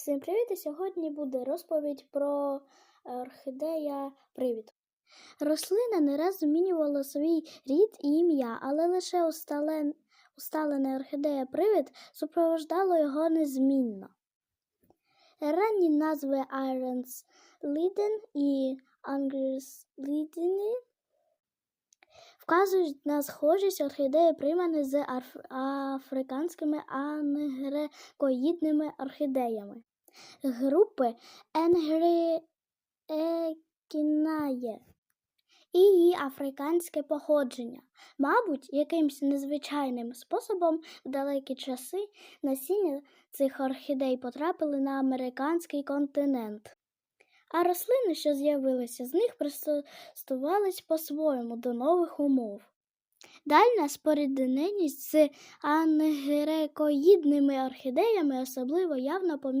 Всім привіт! І сьогодні буде розповідь про орхідея Привід. Рослина не раз змінювала свій рід і ім'я, але лише устален... усталене орхідея Привід супроводжало його незмінно. Ранні назви Irons Liden і Angus Lideni вказують на схожість орхідеї приймани з аф- африканськими ангрекоїдними орхідеями групи Енгрекінає і її африканське походження. Мабуть, якимсь незвичайним способом в далекі часи насіння цих орхідей потрапили на американський континент. А рослини, що з'явилися з них, пристосувались по-своєму до нових умов. Дальня спорідненість з ангрекоїдними орхідеями особливо явно помітна